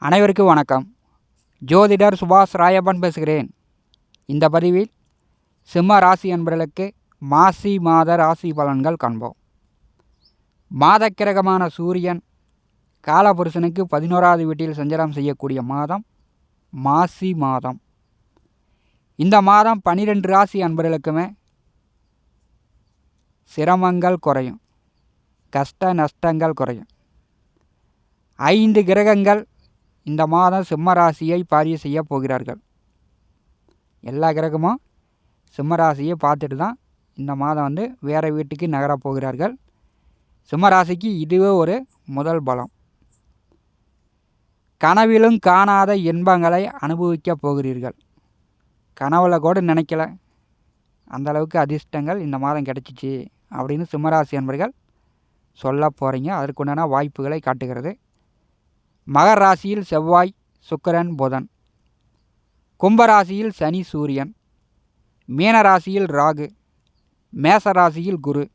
அனைவருக்கும் வணக்கம். ஜோதிடர் சுபாஷ் ராயப்பன் பேசுகிறேன். இந்த பதிவில் சிம்ம ராசி என்பர்களுக்கு மாசி மாத ராசி பலன்கள் காண்போம். மாதக்கிரகமான சூரியன் காலபுருஷனுக்கு பதினோராவது வீட்டில் சஞ்சலம் செய்யக்கூடிய மாதம் மாசி மாதம். இந்த மாதம் பனிரெண்டு ராசி அன்பர்களுக்குமே சிரமங்கள் குறையும். கஷ்ட நஷ்டங்கள் குறையும். ஐந்து கிரகங்கள் இந்த மாதம் சிம்ம ராசியை பாரிய செய்ய போகிறார்கள். எல்லா கிரகமும் சிம்ம ராசியை பார்த்துட்டு தான் இந்த மாதம் வந்து வேறு வீட்டுக்கு நகரப் போகிறார்கள். சிம்ம ராசிக்கு இதுவே ஒரு முதல் பலம். கனவிலும் காணாத இன்பங்களை அனுபவிக்கப் போகிறீர்கள். கனவுல கூட நினைக்கல. அந்தளவுக்கு அதிர்ஷ்டங்கள் இந்த மாதம் கிடச்சிச்சு அப்படின்னு சிம்மராசி என்பர்கள் சொல்ல போகிறீங்க அதற்குண்டான வாய்ப்புகளை காட்டுகிறது. மகர் ராசியில் செவ்வாய் சுக்கிரன் புதன். கும்பராசியில் சனி சூரியன். மீனராசியில் ராகு. மேசராசியில் குரு.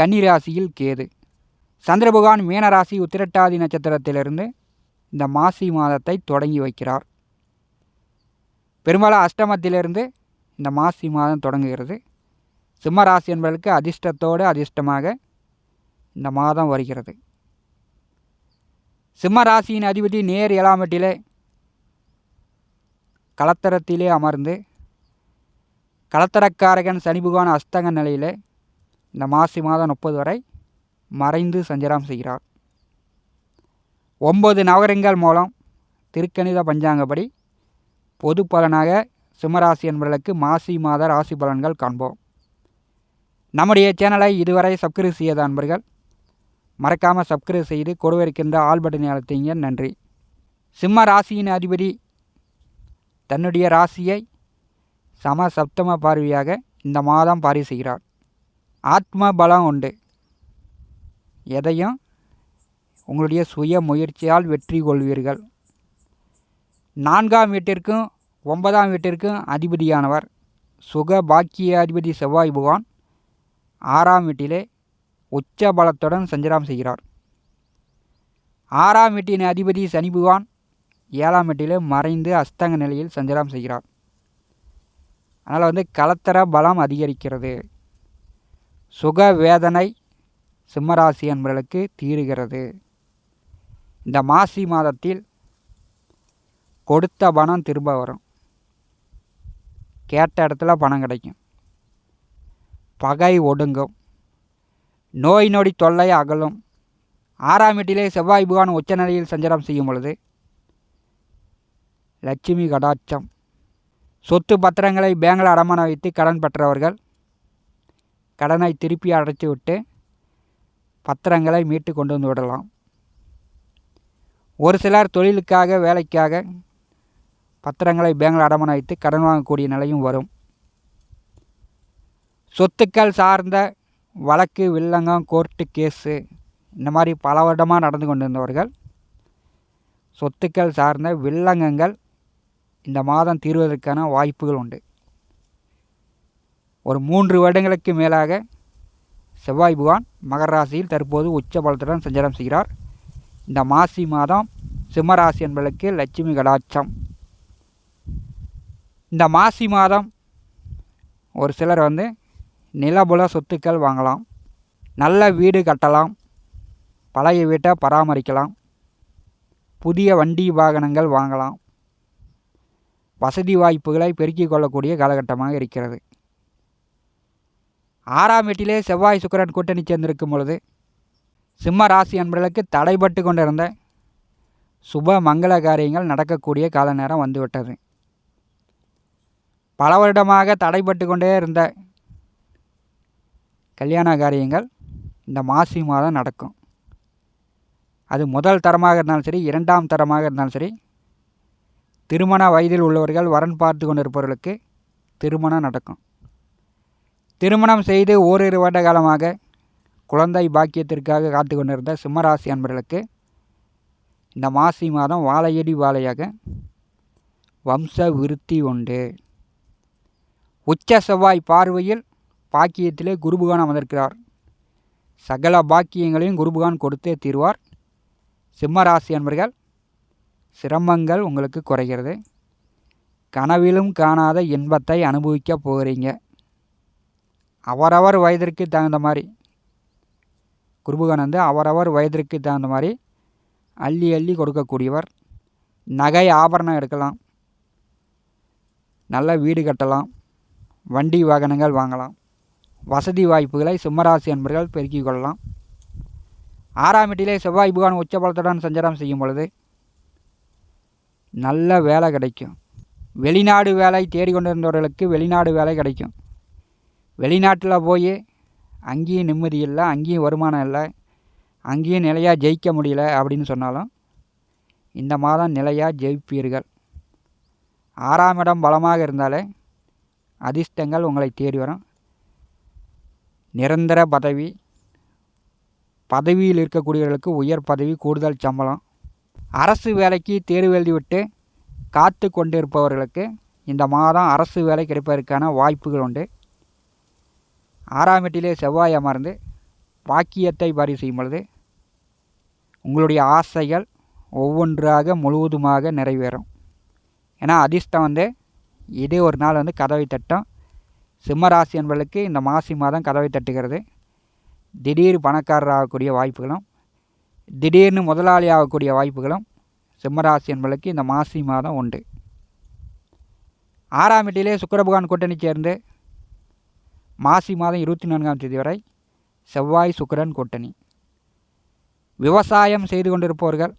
கன்னிராசியில் கேது. சந்திரபகவான் மீனராசி உத்திரட்டாதி நட்சத்திரத்திலிருந்து இந்த மாசி மாதத்தை தொடங்கி வைக்கிறார். பெரும்பாலும் அஷ்டமத்திலிருந்து இந்த மாசி மாதம் தொடங்குகிறது. சிம்மராசி என்பதற்கு அதிர்ஷ்டத்தோடு அதிர்ஷ்டமாக இந்த மாதம் வருகிறது. சிம்ம ராசியின் அதிபதி நேர் ஏழாமட்டிலே கலத்தரத்திலே அமர்ந்து கலத்தரக்காரகன் சனிபுகான அஸ்தங்க நிலையிலே இந்த மாசி மாதம் முப்பது வரை மறைந்து சஞ்சாரம் செய்கிறார். ஒன்பது நவகரங்கள் மூலம் திருக்கணித பஞ்சாங்கப்படி பொது பலனாக சிம்மராசி என்பவர்களுக்கு மாசி மாத ராசி பலன்கள் காண்போம். நம்முடைய சேனலை இதுவரை சப்ஸ்கிரைப் செய்யாத அன்பர்கள் மறக்காமல் சப்ஸ்கிரைப் செய்து கொடுவிருக்கின்ற ஆல் பட்டனை அழுத்திங்க. நன்றி. சிம்ம ராசியின் அதிபதி தன்னுடைய ராசியை சம சப்தம பார்வையாக இந்த மாதம் பாரி செய்கிறார். ஆத்ம பலம் உண்டு. எதையும் உங்களுடைய சுய முயற்சியால் வெற்றி கொள்வீர்கள். நான்காம் வீட்டிற்கும் ஒன்பதாம் வீட்டிற்கும் அதிபதியானவர். சுக பாக்கிய அதிபதி செவ்வாய் பகவான். ஆறாம் வீட்டிலே உச்ச பலத்துடன் சஞ்சாரம் செய்கிறார். ஆறாம் வீட்டின் அதிபதி சனி பகவான் ஏழாம் வீட்டிலே மறைந்து அஸ்தங்க நிலையில் சஞ்சாரம் செய்கிறார். அதனால் வந்து கலத்தர பலம் அதிகரிக்கிறது. சுக வேதனை சிம்மராசி என்பவர்களுக்கு தீருகிறது. இந்த மாசி மாதத்தில் கொடுத்த பணம் திரும்ப வரும். கேட்ட இடத்துல பணம் கிடைக்கும். பகை ஒடுங்கும். நோய் நொடி தொல்லை அகலும். ஆறாம் வீட்டிலே செவ்வாய் புகான் உச்சநிலையில் சஞ்சாரம் செய்யும் பொழுது லட்சுமி கடாட்சம். சொத்து பத்திரங்களை பேங்கில் அடமான வைத்து கடன் பெற்றவர்கள் கடனை திருப்பி அடைத்து விட்டு பத்திரங்களை மீட்டு கொண்டு வந்து விடலாம். ஒரு சிலர் தொழிலுக்காக வேலைக்காக பத்திரங்களை பேங்கில் அடமான வைத்து கடன் வாங்கக்கூடிய நிலையும் வரும். சொத்துக்கள் சார்ந்த வழக்கு வில்லங்கம் கோர்ட்டு கேஸு இந்த மாதிரி பல வருடமாக நடந்து கொண்டிருந்தவர்கள் சொத்துக்கள் சார்ந்த வில்லங்கங்கள் இந்த மாதம் தீர்வதற்கான வாய்ப்புகள் உண்டு. ஒரு மூன்று வருடங்களுக்கு மேலாக செவ்வாய் புகான் மகர ராசியில் தற்போது உச்ச பலத்துடன் சஞ்சாரம் செய்கிறார். இந்த மாசி மாதம் சிம்மராசி என்பதற்கு லட்சுமி கடாட்சம். இந்த மாசி மாதம் ஒரு சிலர் வந்து நிலபுல சொத்துக்கள் வாங்கலாம். நல்ல வீடு கட்டலாம். பழைய வீட்டை பராமரிக்கலாம். புதிய வண்டி வாகனங்கள் வாங்கலாம். வசதி வாய்ப்புகளை பெருக்கிக் கொள்ளக்கூடிய காலகட்டமாக இருக்கிறது. ஆறாம் வீட்டிலே செவ்வாய் சுக்கரன் கூட்டணி சேர்ந்திருக்கும் பொழுது சிம்ம ராசி அன்பர்களுக்கு தடைபட்டு கொண்டிருந்த சுப மங்கள காரியங்கள் நடக்கக்கூடிய கால நேரம் வந்துவிட்டது. பல வருடமாக தடைபட்டு கொண்டே இருந்த கல்யாண காரியங்கள் இந்த மாசி மாதம் நடக்கும். அது முதல் தரமாக இருந்தாலும் சரி இரண்டாம் தரமாக இருந்தாலும் சரி திருமண வயதில் உள்ளவர்கள் வரன் பார்த்து கொண்டிருப்பவர்களுக்கு திருமணம் நடக்கும். திருமணம் செய்து ஓரிரு வருட காலமாக குழந்தை பாக்கியத்திற்காக காத்து கொண்டிருந்த சிம்மராசி அன்பர்களுக்கு இந்த மாசி மாதம் வாழையடி வாழையாக வம்ச விருத்தி உண்டு. உச்ச செவ்வாய் பார்வையில் பாக்கியத்திலே குருபுகான் அமர்ந்திருக்கிறார். சகல பாக்கியங்களையும் குருபுகான் கொடுத்தே தீர்வார். சிம்மராசி அன்பர்கள் சிரமங்கள் உங்களுக்கு குறைகிறது. கனவிலும் காணாத இன்பத்தை அனுபவிக்க போகிறீங்க. அவரவர் வயதிற்கு தகுந்த மாதிரி. குருபுகான் வந்து அவரவர் வயதிற்கு தகுந்த மாதிரி அள்ளி அள்ளி கொடுக்கக்கூடியவர். நகை ஆபரணம் எடுக்கலாம். நல்ல வீடு கட்டலாம். வண்டி வாகனங்கள் வாங்கலாம். வசதி வாய்ப்புகளை சிம்மராசி அன்பர்கள் பெருக்கிக் கொள்ளலாம். ஆறாம் வீட்டிலே செவ்வாய் புகான் உச்சபலத்துடன் சஞ்சாரம் செய்யும் பொழுது நல்ல வேலை கிடைக்கும். வெளிநாடு வேலை தேடிக்கொண்டிருந்தவர்களுக்கு வெளிநாடு வேலை கிடைக்கும். வெளிநாட்டில் போய் அங்கேயும் நிம்மதி இல்லை அங்கேயும் வருமானம் இல்லை அங்கேயும் நிலையாக ஜெயிக்க முடியல அப்படின்னு சொன்னாலும் இந்த மாதம் நிலையாக ஜெயிப்பீர்கள். ஆறாம் இடம் பலமாக இருந்தாலே அதிர்ஷ்டங்கள் உங்களை தேடி வரும். நிரந்தர பதவி பதவியில் இருக்கக்கூடியவர்களுக்கு உயர் பதவி கூடுதல் சம்பளம். அரசு வேலைக்கு தேர்வு எழுதிவிட்டு காத்து கொண்டிருப்பவர்களுக்கு இந்த மாதம் அரசு வேலை கிடைப்பதற்கான வாய்ப்புகள் உண்டு. ஆறாம் வீட்டிலே செவ்வாய் அமர்ந்து பாக்கியத்தை பரி செய்யும் பொழுது உங்களுடைய ஆசைகள் ஒவ்வொன்றாக முழுவதுமாக நிறைவேறும். ஏன்னா அதிர்ஷ்டம் வந்து இதே ஒரு நாள் வந்து கதவை தட்டும். சிம்மராசி என்பதற்கு இந்த மாசி மாதம் கதவை தட்டுகிறது. திடீர் பணக்காரர் ஆகக்கூடிய வாய்ப்புகளும் திடீர்னு முதலாளி ஆகக்கூடிய வாய்ப்புகளும் சிம்மராசி என்பதற்கு இந்த மாசி மாதம் உண்டு. ஆறாம் வீட்டிலே சுக்கரபகவான் கூட்டணி சேர்ந்து மாசி மாதம் இருபத்தி நான்காம் தேதி வரை செவ்வாய் சுக்கரன் கூட்டணி. விவசாயம் செய்து கொண்டிருப்பவர்கள்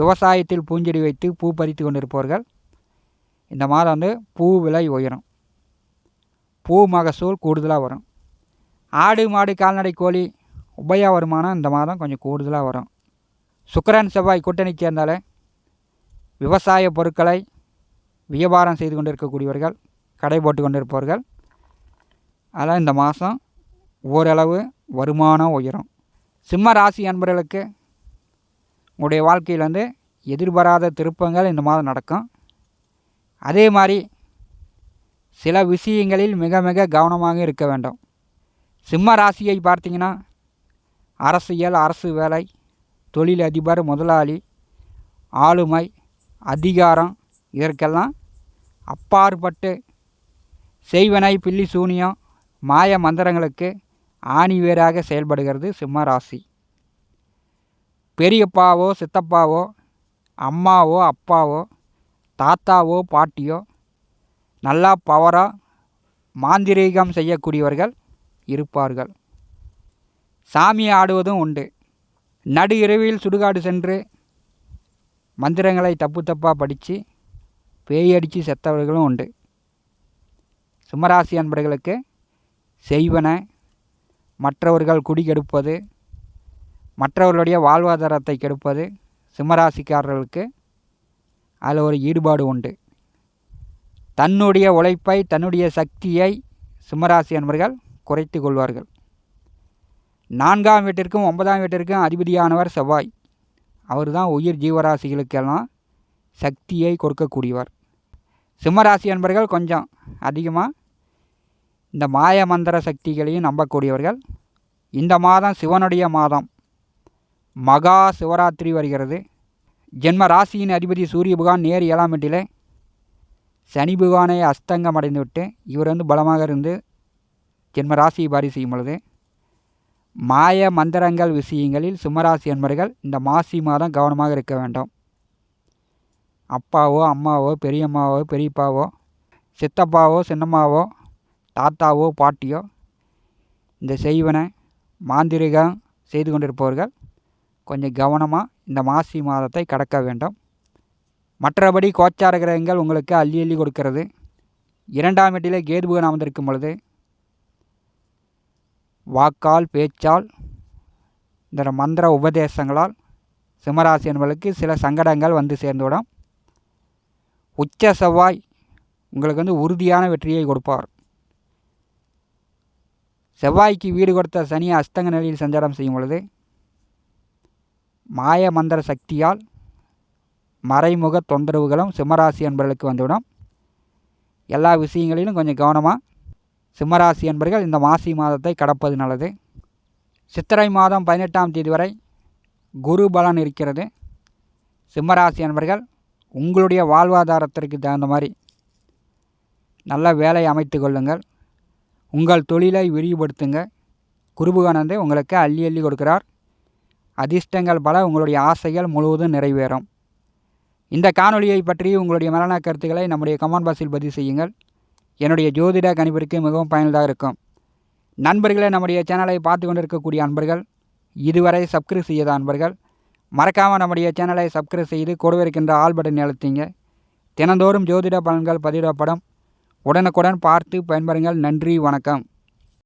விவசாயத்தில் பூஞ்செடி வைத்து பூ பறித்து கொண்டிருப்பவர்கள் இந்த மாதம் வந்து பூ விலை உயரும். பூ மகசூல் கூடுதலாக வரும். ஆடு மாடு கால்நடை கோழி உபய வருமானம் இந்த மாதம் கொஞ்சம் கூடுதலாக வரும். சுக்கரன் செவ்வாய் கூட்டணி சேர்ந்தாலே விவசாய பொருட்களை வியாபாரம் செய்து கொண்டு இருக்கக்கூடியவர்கள் கடை போட்டு கொண்டிருப்பவர்கள் அதெல்லாம் இந்த மாதம் ஓரளவு வருமானம் உயரும். சிம்ம ராசி அன்பர்களுக்கு உங்களுடைய வாழ்க்கையில் வந்து எதிர்பாராத திருப்பங்கள் இந்த மாதம் நடக்கும். அதே மாதிரி சில விஷயங்களில் மிக மிக கவனமாக இருக்க வேண்டும். சிம்ம ராசியை பார்த்தீங்கன்னா அரசியல் அரசு வேலை தொழில் அதிபர் முதலாளி ஆளுமை அதிகாரம் இதற்கெல்லாம் அப்பாற்பட்டு செய்வனை பில்லி சூனியம் மாய மந்திரங்களுக்கு ஆணிவேராக செயல்படுகிறது சிம்ம ராசி. பெரியப்பாவோ சித்தப்பாவோ அம்மாவோ அப்பாவோ தாத்தாவோ பாட்டியோ நல்லா பவராக மாந்திரீகம் செய்யக்கூடியவர்கள் இருப்பார்கள். சாமி ஆடுவதும் உண்டு. நடு இரவில் சுடுகாடு சென்று மந்திரங்களை தப்பு தப்பாக படித்து பேயடித்து செத்தவர்களும் உண்டு. சிம்மராசி அன்பர்களுக்கு செய்வன மற்றவர்கள் குடி கெடுப்பது மற்றவர்களுடைய வாழ்வாதாரத்தை கெடுப்பது சிம்மராசிக்காரர்களுக்கு அதில் ஒரு ஈடுபாடு உண்டு. தன்னுடைய உழைப்பை தன்னுடைய சக்தியை சிம்மராசி அன்பர்கள் குறைத்து கொள்வார்கள். நான்காம் வீட்டிற்கும் ஒன்பதாம் வீட்டிற்கும் அதிபதியானவர் செவ்வாய். அவர் தான் உயிர் ஜீவராசிகளுக்கெல்லாம் சக்தியை கொடுக்கக்கூடியவர். சிம்மராசி அன்பர்கள் கொஞ்சம் அதிகமாக இந்த மாய மந்திர சக்திகளையும் நம்பக்கூடியவர்கள். இந்த மாதம் சிவனுடைய மாதம். மகா சிவராத்திரி வருகிறது. ஜென்ம ராசியின் அதிபதி சூரிய பகவான் நேர் ஏழாம் வீட்டிலே சனிபகவானை அஸ்தங்கம் அடைந்துவிட்டு இவர் வந்து பலமாக இருந்து ஜென்ம ராசியை பாரி செய்யும் பொழுது மாய மந்திரங்கள் விஷயங்களில் சிம்மராசி என்பர்கள் இந்த மாசி மாதம் கவனமாக இருக்க வேண்டும். அப்பாவோ அம்மாவோ பெரியம்மாவோ பெரியப்பாவோ சித்தப்பாவோ சின்னம்மாவோ தாத்தாவோ பாட்டியோ இந்த செய்வனை மாந்திரிகம் செய்து கொண்டிருப்பவர்கள் கொஞ்சம் கவனமாக இந்த மாசி மாதத்தை கடக்க வேண்டும். மற்றபடி கோச்சார கிரகங்கள் உங்களுக்கு அள்ளி அள்ளி கொடுக்கிறது. இரண்டாம் வீட்டிலே கேதுபுகன் அமர்ந்திருக்கும் பொழுது வாக்கால் பேச்சால் இந்த மந்திர உபதேசங்களால் சிம்மராசி என்பவர்களுக்கு சில சங்கடங்கள் வந்து சேர்ந்துவிடும். உச்ச செவ்வாய் உங்களுக்கு வந்து உறுதியான வெற்றியை கொடுப்பார். செவ்வாய்க்கு வீடு கொடுத்த சனி அஸ்தங்க நிலையில் சஞ்சாரம் செய்யும் பொழுது மாய மந்திர சக்தியால் மறைமுக தொந்தரவுகளும் சிம்மராசி என்பவர்களுக்கு வந்துவிடும். எல்லா விஷயங்களிலும் கொஞ்சம் கவனமாக சிம்மராசி என்பர்கள் இந்த மாசி மாதத்தை கடப்பது நல்லது. சித்திரை மாதம் பதினெட்டாம் தேதி வரை குரு பலன் இருக்கிறது. சிம்மராசி என்பர்கள் உங்களுடைய வாழ்வாதாரத்திற்கு தகுந்த மாதிரி நல்ல வேலை அமைத்து கொள்ளுங்கள். உங்கள் தொழிலை விரிவுபடுத்துங்க. குருபுகானந்தே உங்களுக்கு அள்ளி அள்ளி கொடுக்கிறார். அதிர்ஷ்டங்கள் பல உங்களுடைய ஆசைகள் முழுவதும் நிறைவேறும். இந்த காணொலியை பற்றி உங்களுடைய மரண கருத்துக்களை நம்முடைய கமெண்ட் பாக்ஸில் பதிவு செய்யுங்கள். என்னுடைய ஜோதிட கணிப்பிற்கு மிகவும் பயனுள்ளதாக இருக்கும். நண்பர்களே நம்முடைய சேனலை பார்த்து கொண்டிருக்கக்கூடிய அன்பர்கள் இதுவரை சப்ஸ்கிரைப் செய்யாத அன்பர்கள் மறக்காமல் நம்முடைய சேனலை சப்ஸ்கிரைப் செய்து கூடவே இருக்கின்ற ஆல் பட்டன் அழுத்திங்க. தினந்தோறும் ஜோதிட பலன்கள் பதிவிடப்படும். உடனுக்குடன் பார்த்து பயன்பெறுங்கள். நன்றி வணக்கம்.